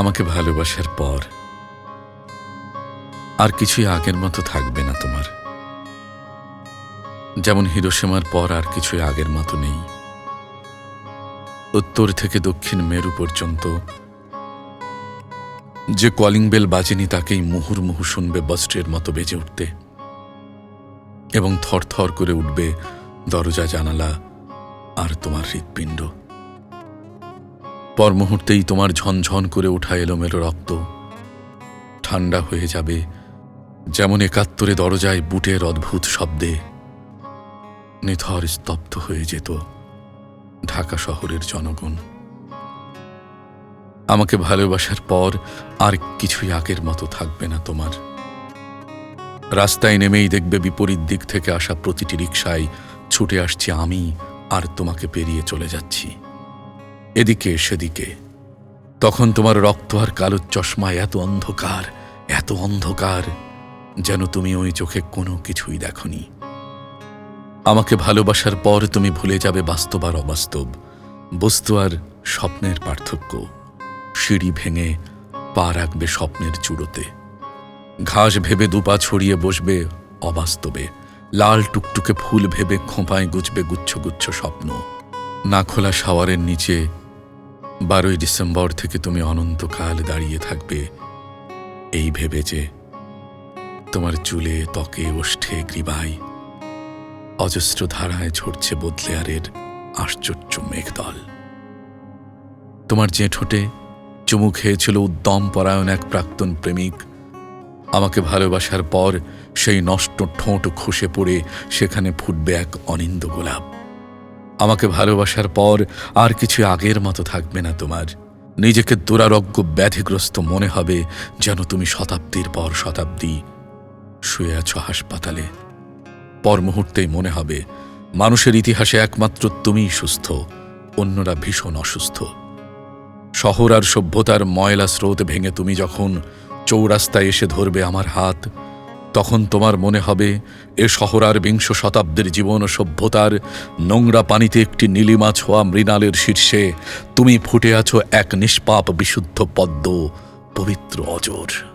আমাকে ভালোবাসার পর আর কিছুই আগের মতো থাকবে না তোমার। যেমন হিরোসীমার পর আর কিছুই আগের মতো নেই। উত্তর থেকে দক্ষিণ মেরু পর্যন্ত যে কলিং বেল বাজেনি তাকেই মুহুর্মুহু শুনবে বস্ত্রের মতো বেজে উঠতে এবং থরথর করে উঠবে দরজা জানালা আর তোমার হৃৎপিণ্ড। পর মুহূর্তেই তোমার ঝনঝন করে ওঠা এলোমেলো রক্ত। ঠান্ডা হয়ে যাবে, যেমন একাত্তরে দরজায় বুটের অদ্ভুত শব্দে। নিথর স্তব্ধ হয়ে যেত ঢাকা শহরের জনগণ। আমাকে ভালোবাসার পর আর কিছুই আগের মতো থাকবে না তোমার। রাস্তায় নেমেই দেখবে বিপরীত দিক থেকে আসা প্রতিটি রিকশায়, ছুটে আসছি আমি আর তোমাকে পেরিয়ে চলে যাচ্ছি। এদিকে, সেদিকে। তখন তোমার রক্ত আর কালো চশমা এত অন্ধকার এত অন্ধকার, যেন তুমি ওই চোখে কোনো কিছুই দেখনি। আমাকে ভালোবাসার পর তুমি ভুলে যাবে বাস্তব আর অবাস্তব। বস্তু আর স্বপ্নের পার্থক্য। সিঁড়ি ভেঙে পা রাখবে স্বপ্নের চূড়োতে। ঘাস ভেবে দুপা ছড়িয়ে বসবে অবাস্তবে। লাল টুকটুকে ফুল ভেবে খোঁপায় গুছবে গুচ্ছ গুচ্ছ স্বপ্ন। না খোলা শাওয়ারের নিচে বারোই ডিসেম্বর থেকে তুমি অনন্তকাল দাঁড়িয়ে থাকবে এই ভেবে যে তোমার চুলে ত্বকে ওষ্ঠে গ্রীবাই অজস্র ধারায় ঝরছে বদলেয়ারের আশ্চর্য মেঘদল। তোমার যে ঠোঁটে চুমু খেয়েছিল উদ্যম পরায়ণ এক প্রাক্তন প্রেমিক, আমাকে ভালোবাসার পর সেই নষ্ট ঠোঁট খসে পড়ে সেখানে ফুটবে এক অনিন্দ গোলাপ। আমাকে ভালোবাসার পর আর কিছু আগের মতো থাকবে না তোমার। নিজেকে দুরারোগ্য ব্যাধিগ্রস্ত মনে হবে যেন তুমি শতাব্দীর পর শতাব্দী শুয়ে আছো হাসপাতালে। পর মুহূর্তেই মনে হবে, মানুষের ইতিহাসে একমাত্র তুমিই সুস্থ, অন্যরা ভীষণ অসুস্থ। শহর আর সভ্যতার ময়লা স্রোত ভেঙে তুমি যখন চৌরাস্তায় এসে ধরবে আমার হাত তখন তোমার মনে হবে, এ শহর আর বিংশ শতাব্দীর জীবন সভ্যতার নোংরা পানিতে একটি নীলিমা ছোঁয়া মৃণালের শীর্ষে। তুমি ফুটে আছো এক নিষ্পাপ বিশুদ্ধ পদ্ম, পবিত্র অজর।